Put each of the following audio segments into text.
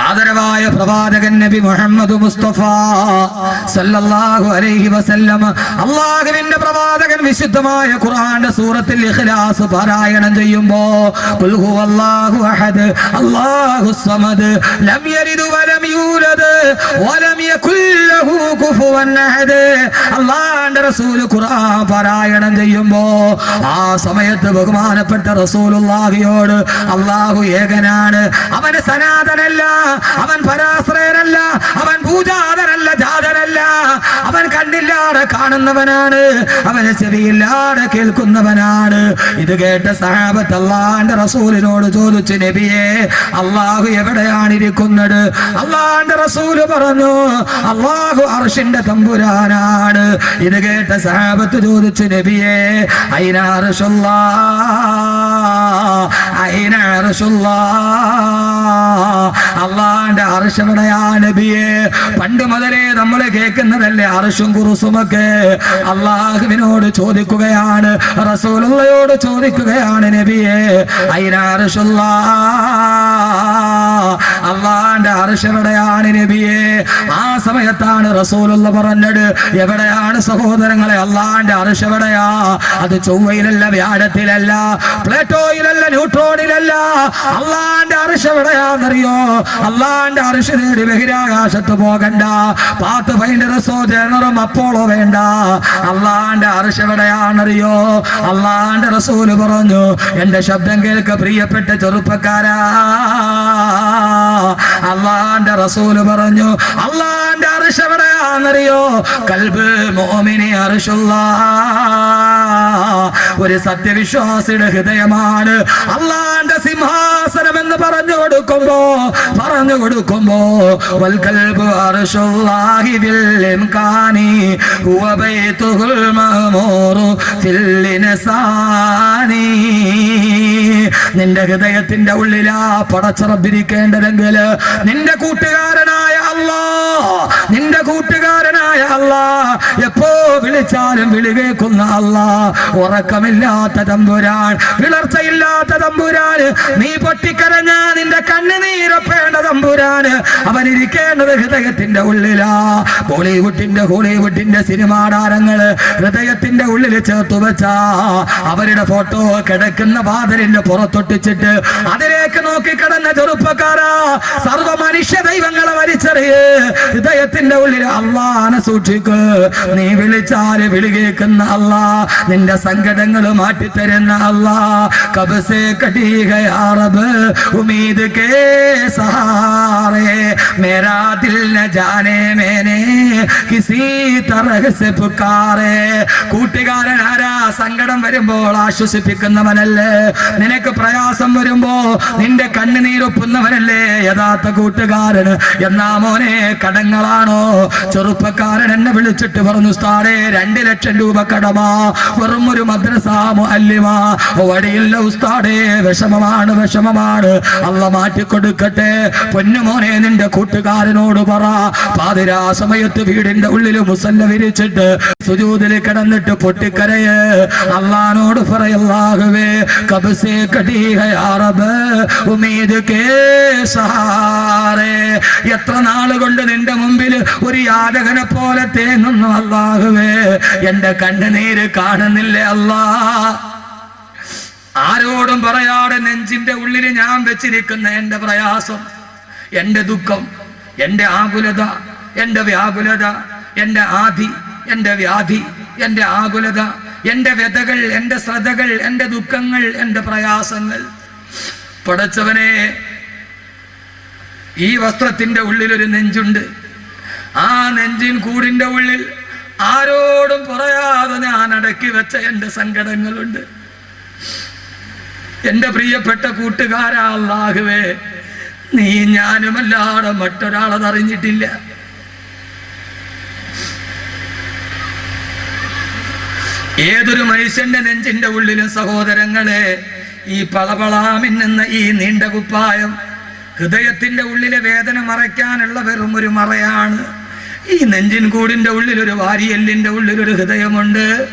ആദരവായ പ്രവാചകൻ നബി മുഹമ്മദ് മുസ്തഫ സല്ലല്ലാഹു അലൈഹി വസല്ലം. അള്ളാഹുവിന്റെ പ്രവാചകൻ വിശുദ്ധമായ ഖുർആന്റെ സൂറത്തിൽ ഇഖ്ലാസ് പാരായണം ചെയ്യുമ്പോൾ ഖുൽ ഹുവല്ലാഹു അഹദ് അല്ലാഹു സമദ് ലം യലിദ് വലം യൂലദ് വലം യകുൽ ലഹു കുഫുവൻ അഹദ്. അള്ളാഹുവിന്റെ റസൂൽ ഖുർആൻ പാരായണം ചെയ്യുമ്പോൾ ആ സമയത്ത് ബഹുമാനപ്പെട്ട റസൂലുള്ളാഹിയോട് അല്ലാഹു ഏകനാണ് അവന് സനാതനല്ല അവൻ പരാശ്രയനല്ല അവൻ പൂജാതനല്ല ജാതനല്ല. അവൻ കണ്ണില്ലാതെ കാണുന്നവനാണ് അവന് ചെവിയില്ലാതെ കേൾക്കുന്നവനാണ്. ഇത് കേട്ട സഹാബത്ത് അള്ളാന്റെ റസൂലിനോട് ചോദിച്ചു നബിയെ അള്ളാഹു എവിടെയാണ് ഇരിക്കുന്നത് അള്ളാന്റെ റസൂൽ പറഞ്ഞു അള്ളാഹു അർഷിന്റെ തമ്പുരാനാണ്. ഇത് കേട്ട സഹാബത്ത് ചോദിച്ചു നബിയെ അയിനാർഷുള്ള അയിനാറുള്ള അള്ളാന്റെ അർഷവിടയാ നബിയെ. പണ്ട് മുതലേ നമ്മൾ കേൾക്കുന്നതല്ലേ അറിശും കുറുസുമൊക്കെ? അള്ളാഹുവിനോട് ചോദിക്കുകയാണ് റസൂലുള്ളയോട് ചോദിക്കുകയാണ് നബിയെ. അയിനാറിഷുള്ള അള്ളാന്റെ അർഷവിടയാണ് നബിയെ. ആ സമയത്താണ് റസൂലുള്ള പറഞ്ഞത് എവിടെയാണ് സഹോദരങ്ങളെ? അള്ളാന്റെ അർഷവിടയാ അത് ചൊവ്വയിലല്ല വ്യാഴത്തിലല്ല പ്ലേറ്റോയിലല്ല ന്യൂട്രോണിലല്ല അള്ളാന്റെ അർഷവിടയാന്നറിയോ അള്ളാന്റെ അർഷ നേടി ബഹിരാകാശത്ത് പോകണ്ട. പാത്ത് ഫൈൻഡറസോ ജനറും അപ്പോളോ വേണ്ട. അള്ളാന്റെ അർഷവിടയാന്നറിയോ അള്ളാന്റെ റസൂൽ പറഞ്ഞു എന്റെ ശബ്ദം കേൾക്ക പ്രിയപ്പെട്ട ചെറുപ്പക്കാരാ. അള്ളാന്റെ റസൂൽ പറഞ്ഞു അള്ളാന്റെ അറിഷ് എവിടെയാണെന്നറിയോ കൽബ് മോമിനെ അറിഷുള്ള ഒരു സത്യവിശ്വാസിയുടെ ഹൃദയമാണ് അള്ളാന്റെ സിംഹാസനം എന്ന് പറഞ്ഞു കൊടുക്കുമ്പോ പറഞ്ഞു കൊടുക്കുമ്പോ വൽകൽബ് അർശുല്ലാഹി ബിൽ ഇംകാനി ഹുവ നിന്റെ ഹൃദയത്തിന്റെ ഉള്ളിലാ പടച്ചറബിരിക്കേണ്ടതെങ്കിൽ നിന്റെ കൂട്ടുകാരനായ അല്ലാ നിന്റെ കൂട്ടുകാരനായ അല്ലാ എപ്പോ വിളിച്ചാലും വിളി കേൾക്കുന്ന അല്ലാ ഉറക്കമില്ലാത്ത തമ്പുരാൻ വിളർച്ചയില്ലാത്ത തമ്പുരാൻ നീ പൊട്ടിക്കരഞ്ഞ നിന്റെ കണ്ണുനീരപ്പേണ്ട തമ്പുരാൻ അവനിരിക്കേണ്ടത് ഹൃദയത്തിന്റെ ഉള്ളിലാ. ബോളിവുഡിന്റെ ഹോളിവുഡിന്റെ സിനിമാ താരങ്ങൾ ഹൃദയത്തിന്റെ ഉള്ളിൽ ചേർത്തു വെച്ചാ അവരുടെ ഫോട്ടോ കിടക്കുന്ന വാതിലിന്റെ പുറത്തൊട്ടിച്ചിട്ട് അതിലേക്ക് നോക്കി കടന്ന ചെറുപ്പക്കാരാ സർവ മനുഷ്യ ദൈവങ്ങളെ വലിച്ചെറിയ്. ഹൃദയത്തിന്റെ ഉള്ളിൽ അള്ളാനെ സൂക്ഷിക്ക്. നീ വിളിച്ചാൽ വിളി കേൾക്കുന്ന അല്ലാ നിന്റെ സങ്കടങ്ങൾ മാറ്റിത്തരുന്ന അല്ല കബസേ കടീകയാറബ് ഉമീദ് കേ സഹാറേ. മേരാ ദിൽ ന ജാനേ മേനേ കിസി തറഹ് സെ പുക്കാറേ. കൂട്ടുകാരൻ ആരാ? സങ്കടം വരുമ്പോൾ ആശ്വസിപ്പിക്കുന്നവനല്ലേ? നിനക്ക് പ്രയാസം വരുമ്പോ നിന്റെ കണ്ണുനീരൊപ്പുന്നവനല്ലേ? യഥാർത്ഥ കൂട്ടുകാരൻ എന്നാ മോനെ കടങ്ങളാണോ? ചെറുപ്പക്കാരൻ എന്നെ വിളിച്ചിട്ട് പറഞ്ഞു സ്ഥാനെ രണ്ട് ലക്ഷം രൂപ കടമാ. വെറും ഒരു മദ്രസ മുഅല്ലിമ. വടിയില്ല ഉസ്താടെ വിഷമമാണ് വിഷമമാണ്. അല്ല മാറ്റിക്കൊടുക്കട്ടെ. പൊന്നുമോനെ നിന്റെ കൂട്ടുകാരനോട് പറ. പാതിരാ സമയത്ത് വീടിന്റെ ഉള്ളിൽ മുസല്ല വിരിച്ചിട്ട് സുജൂതിൽ കിടന്നിട്ട് പൊട്ടിക്കരയ്. അള്ളാനോട് പറയല്ലാകുവേ കബസേ കടി റബ്ബ് ഉമീദ് കേ സഹാറേ എത്ര നാളുകൊണ്ട് നിന്റെ മുമ്പിൽ ഒരു യാചകനെ പോലെ തേങ്ങുന്നു അള്ളാഹുവേ. എന്റെ കണ്ണുനീര് കാണുന്നില്ലേ അല്ലാ ആരോടും പറയാതെ നെഞ്ചിന്റെ ഉള്ളിൽ ഞാൻ വെച്ചിരിക്കുന്ന എന്റെ പ്രയാസം എന്റെ ദുഃഖം എന്റെ ആകുലത എന്റെ വ്യാകുലത എന്റെ ആധി എന്റെ വ്യാധി എന്റെ ആകുലത എന്റെ വ്യതകൾ എന്റെ ശ്രദ്ധകൾ എന്റെ ദുഃഖങ്ങൾ എന്റെ പ്രയാസങ്ങൾ. പടച്ചവനെ ഈ വസ്ത്രത്തിന്റെ ഉള്ളിലൊരു നെഞ്ചുണ്ട്. ആ നെഞ്ചിൻ കൂടിന്റെ ഉള്ളിൽ ആരോടും പറയാതെ ഞാൻ അടക്കി വെച്ച എന്റെ സങ്കടങ്ങളുണ്ട്. എന്റെ പ്രിയപ്പെട്ട കൂട്ടുകാരാ അല്ലാഹുവേ നീ ഞാനുമല്ലാതെ മറ്റൊരാളത് ഏതൊരു മനുഷ്യന്റെ നെഞ്ചിന്റെ ഉള്ളിലും സഹോദരങ്ങളെ ഈ പളപളാമിന്നുന്ന ഈ നീണ്ട കുപ്പായം ഹൃദയത്തിന്റെ ഉള്ളിലെ വേദന മറയ്ക്കാനുള്ള വെറും ഒരു മറയാണ്. ഈ നെഞ്ചിൻ കൂടിന്റെ ഉള്ളിൽ ഒരു വാരിയെല്ലിന്റെ ഉള്ളിൽ ഒരു ഹൃദയമുണ്ട്.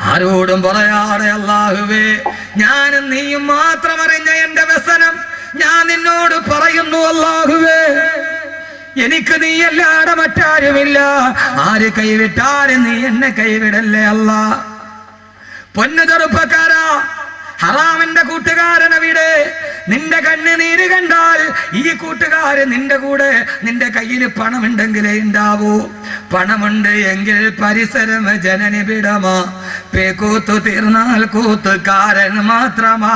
ആരോടും പറയാതെ അല്ലാഹുവേ ഞാനും നീയും മാത്രം അറിഞ്ഞ എന്റെ വ്യസനം. ഞാൻ നിന്നോട് പറയുന്നു അല്ലാഹുവേ എനിക്ക് നീ അല്ലാതെ മറ്റാരുമില്ല ആര് കൈവിട്ടാലും നീ എന്നെ കൈവിടല്ലേ അല്ല. പൊന്നു ചെറുപ്പക്കാരാ. ഹറാമിന്റെ കൂട്ടുകാരനെ വിട്. നിന്റെ കണ്ണുനീര് കണ്ടാൽ ഈ കൂട്ടുകാരൻ നിന്റെ കൂടെ നിന്റെ കയ്യിൽ പണമുണ്ടെങ്കിലേ ഉണ്ടാവൂ പണമുണ്ട് എങ്കിൽ പരിസരം ജനനി വിടമാ. പേക്കൂത്തു തീർന്നാൽ കൂത്തുകാരൻ മാത്രമാ.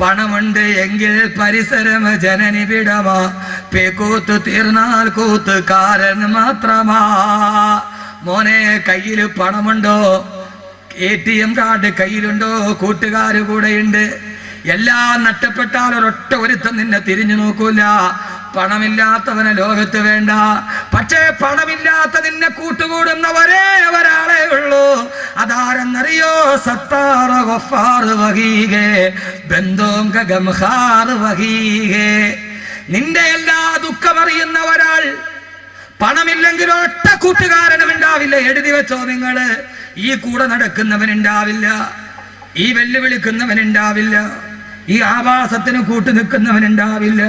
പണമുണ്ട് എങ്കിൽ പരിസരം ജനനി വിടമാ പേക്കൂത്തു തീർന്നാൽ കൂത്തുകാരൻ മാത്രമാ. മോനെ കയ്യിൽ പണമുണ്ടോ? എ ടി എം കാർഡ് കയ്യിലുണ്ടോ? കൂട്ടുകാർ കൂടെയുണ്ട്. എല്ലാം നഷ്ടപ്പെട്ടാൽ ഒരൊറ്റ ഒരുത്തം നിന്നെ തിരിഞ്ഞു നോക്കൂല. പണമില്ലാത്തവനെ ലോകത്ത് വേണ്ട. പക്ഷേ പണമില്ലാത്ത നിന്നെ കൂട്ടുകൂടുന്ന ഒരേ ഒരാളെ ഉള്ളൂ. അതാരെന്നറിയോ? സത്താറ വഹീകെ ബന്ധോം വഹീകെ നിന്റെ എല്ലാ ദുഃഖമറിയുന്ന ഒരാൾ പണമില്ലെങ്കിൽ ഒറ്റ കൂട്ടുകാരനും ഉണ്ടാവില്ല എഴുതി വെച്ചോ നിങ്ങൾ. ഈ കൂടെ നടക്കുന്നവൻ ഉണ്ടാവില്ല ഈ വെല്ലുവിളിക്കുന്നവൻ ഉണ്ടാവില്ല ഈ ആവാസത്തിന് കൂട്ടു നിൽക്കുന്നവൻ ഉണ്ടാവില്ല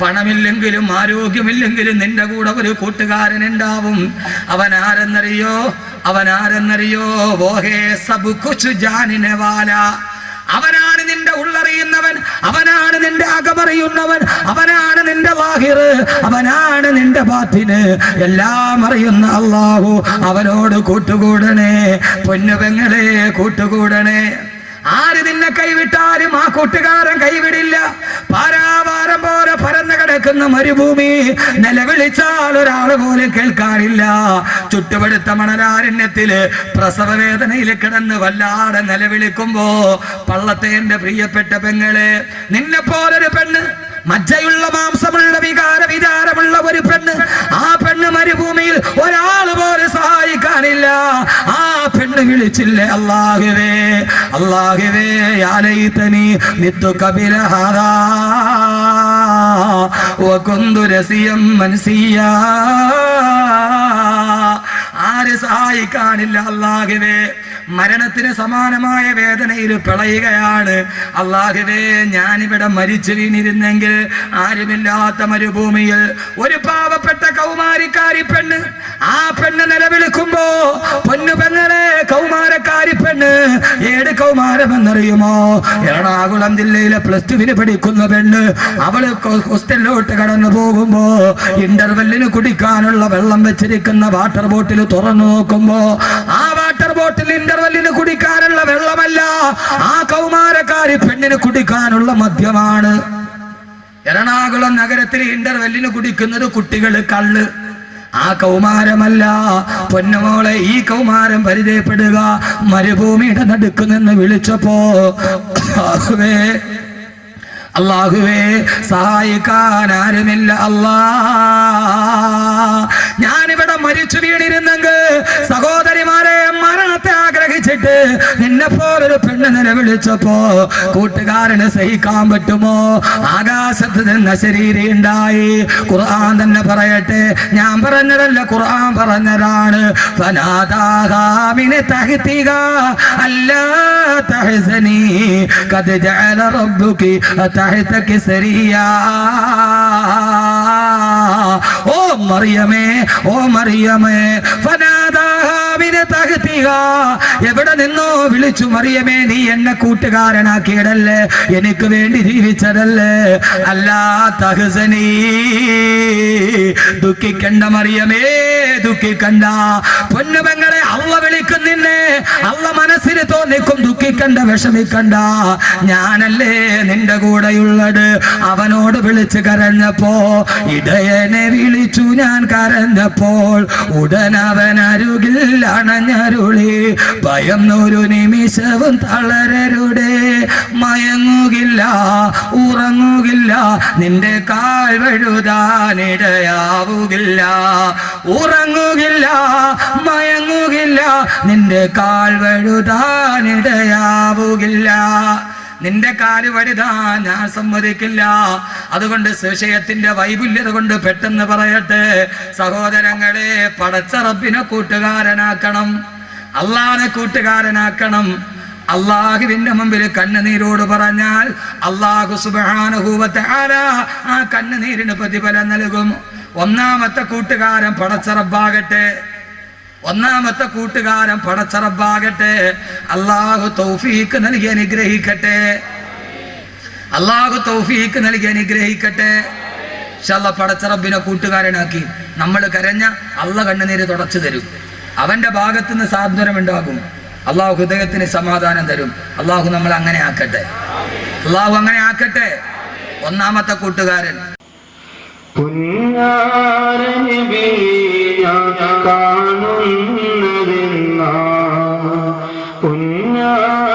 പണമില്ലെങ്കിലും ആരോഗ്യമില്ലെങ്കിലും നിന്റെ കൂടെ ഒരു കൂട്ടുകാരൻ ഉണ്ടാവും. അവൻ ആരെന്നറിയോ അവൻ ആരെന്നറിയോ അവനാണ് നിന്റെ ഉള്ളറിയുന്നവൻ. അവനാണ് നിന്റെ അകമറിയുന്നവൻ. അവനാണ് നിന്റെ വാഹിർ അവനാണ് നിന്റെ ബാത്തിന് എല്ലാം അറിയുന്ന അള്ളാഹു അവനോട് കൂട്ടുകൂടണേ. പൊന്നുപെങ്ങളെ കൂട്ടുകൂടണേ. ആര് നിന്നെ കൈവിട്ടാലും ആ കൂട്ടുകാരൻ കൈവിടില്ല. പാരാവാരം പോലെ പരന്നു കിടക്കുന്ന മരുഭൂമി നിലവിളിച്ചാൽ ഒരാൾ പോലും കേൾക്കാറില്ല ചുട്ടുപടുത്ത മണലാരണ്യത്തിൽ പ്രസവ വേദനയിൽ കിടന്ന് വല്ലാതെ നിലവിളിക്കുമ്പോ പള്ളത്തെ എന്റെ പ്രിയപ്പെട്ട പെങ്ങളെ നിന്നെ പോലൊരു പെണ്ണ് മജ്ജയുള്ള മാംസമുള്ള വികാര വിചാരമുള്ള ഒരു പെണ്ണ്. ആ പെണ്ണ് മരുഭൂമിയിൽ ഒരാൾ പോലും സഹായിക്കാനില്ല. ആ പെണ്ണ് വിളിച്ചില്ലേ അള്ളാഹുവേ അള്ളാഹുവേ യാലയിത്തനി നിത്തു കപിലഹാദാ വകുന്തു രസിയം മൻസിയ. ആര് സഹായിക്കാനില്ല അള്ളാഹുവേ മരണത്തിന് സമാനമായ വേദനയിൽ പിളയുകയാണ് അള്ളാഹുവേ ഞാനിവിടെ മരിച്ചു വീണിരുന്നെങ്കിൽ ആരുമില്ലാത്ത മരുഭൂമിയിൽ ഒരു പാവപ്പെട്ട കൗമാരിക്കാരി പെണ്ണ് ആ പെണ്ണ് നിലവിളിക്കുമ്പോ പൊന്നു പെങ്ങളെ കൗമാരക്കാരി പെണ്ണ് ഏട് കൗമാരമെന്നറിയുമോ? എറണാകുളം ജില്ലയിലെ പ്ലസ് ടുവിന് പഠിക്കുന്ന പെണ്ണ് അവൾ ഹോസ്റ്റലിലോട്ട് കടന്നു പോകുമ്പോ ഇന്റർവെല്ലിന് കുടിക്കാനുള്ള വെള്ളം വെച്ചിരിക്കുന്ന വാട്ടർ ബോട്ടിൽ തുറന്നു നോക്കുമ്പോ ആ വാട്ടർ ബോട്ടിൽ ഇന്റർവെല്ലിന് കുടിക്കാനുള്ള വെള്ളമല്ല. ആ കൗമാരക്കാരി പെണ്ണിന് കുടിക്കാനുള്ള മദ്യമാണ്. എറണാകുളം നഗരത്തിൽ ഇന്റർവെല്ലിന് കുടിക്കുന്നത് കുട്ടികൾ കള്ള്. ആ കൗമാരമല്ല. പൊന്നമോളെ ഈ കൗമാരം പരിചയപ്പെടുക. മരുഭൂമിയുടെ നടുക്ക് നിന്ന് വിളിച്ചപ്പോ അള്ളാഹുവേ സഹായിക്കാൻ ആരുമില്ല അല്ലാ. ഞാനിവിടെ മരിച്ചു വീണിരുന്നെങ്കിൽ മരണത്തെ ആഗ്രഹിച്ചിട്ട് നിന്നെ പോലൊരു പെണ്ണ് നിലവിളിച്ചപ്പോ കൂട്ടുകാരന് സഹിക്കാൻ പറ്റുമോ? ആകാശത്ത് നിന്ന ശരീരം ഉണ്ടായി. ഖുർആൻ തന്നെ പറയട്ടെ. ഞാൻ പറഞ്ഞതല്ല ഖുർആൻ പറഞ്ഞതാണ്. റബ്ബുകി ഓ മറിയമേ ഓ മറിയമേ എവിടെ നിന്നോ വിളിച്ചു മറിയമേ നീ എന്നെ കൂട്ടുകാരനാക്കിയതല്ലേ? എനിക്ക് വേണ്ടി ജീവിച്ചതല്ലേ? അല്ലാ തഹസനീ ദുഃഖിക്കണ്ട മറിയമേ ദുഃഖിക്കണ്ട. പൊന്നുമങ്ങളെ അള്ള വിളിക്കും നിന്നെ. അള്ള മനസ്സിന് തോന്നിക്കും ദുഃഖിക്കണ്ട വിഷമിക്കണ്ട. ഞാനല്ലേ നിന്റെ കൂടെയുള്ളത്? അവനോട് വിളിച്ച് കരഞ്ഞപ്പോ ഇടയനെ വിളിച്ചു ഞാൻ കരഞ്ഞപ്പോൾ ഉടൻ അവൻ അരുകിൽ അണഞ്ഞരുളി. ഭയം ഒരു നിമിഷവും തളരരുടെ. മയങ്ങുകില്ല ഉറങ്ങുകില്ല നിന്റെ കാൽ വഴുതാനിടയാവുകില്ല ഉറങ്ങുകില്ല മയങ്ങുകില്ല നിന്റെ കാൽ വഴുതാനിടയാവുകില്ല നിന്റെ കാൽ വഴുതാൻ ഞാൻ സമ്മതിക്കില്ല. അതുകൊണ്ട് സുശയത്തിന്റെ വൈപുല്യത കൊണ്ട് പെട്ടെന്ന് പറയട്ടെ സഹോദരങ്ങളെ പടച്ചറപ്പിനെ കൂട്ടുകാരനാക്കണം. അള്ളാനെ കൂട്ടുകാരനാക്കണം. അള്ളാഹുവിന്റെ മുമ്പിൽ കണ്ണുനീരോട് പറഞ്ഞാൽ അള്ളാഹു സുബാനുഭൂവത്തെ ആരാ ആ കണ്ണുനീരിന് പ്രതിഫലം നൽകും. ഒന്നാമത്തെ കൂട്ടുകാരൻ പടച്ചറബാകട്ടെ. ഒന്നാമത്തെ കൂട്ടുകാരൻ പടച്ചറബാകട്ടെ. അള്ളാഹു തൗഫീക്ക് നൽകി അനുഗ്രഹിക്കട്ടെ. അള്ളാഹു തൗഫീക്ക് നൽകി അനുഗ്രഹിക്കട്ടെ. പടച്ചറബിനെ കൂട്ടുകാരനാക്കി. നമ്മൾ കരഞ്ഞ അള്ള കണ്ണുനീര് തുടച്ചു തരും. അവന്റെ ഭാഗത്തു നിന്ന് സാന്ത്വനം ഉണ്ടാകും. അള്ളാഹു ഹൃദയത്തിന് സമാധാനം തരും. അള്ളാഹു നമ്മൾ അങ്ങനെ ആക്കട്ടെ. അള്ളാഹു അങ്ങനെ ആക്കട്ടെ. ഒന്നാമത്തെ കൂട്ടുകാരൻ. പുന്നാരനബിയ കാണുന്നതെന്ന പുന്നാരറോണയിൽ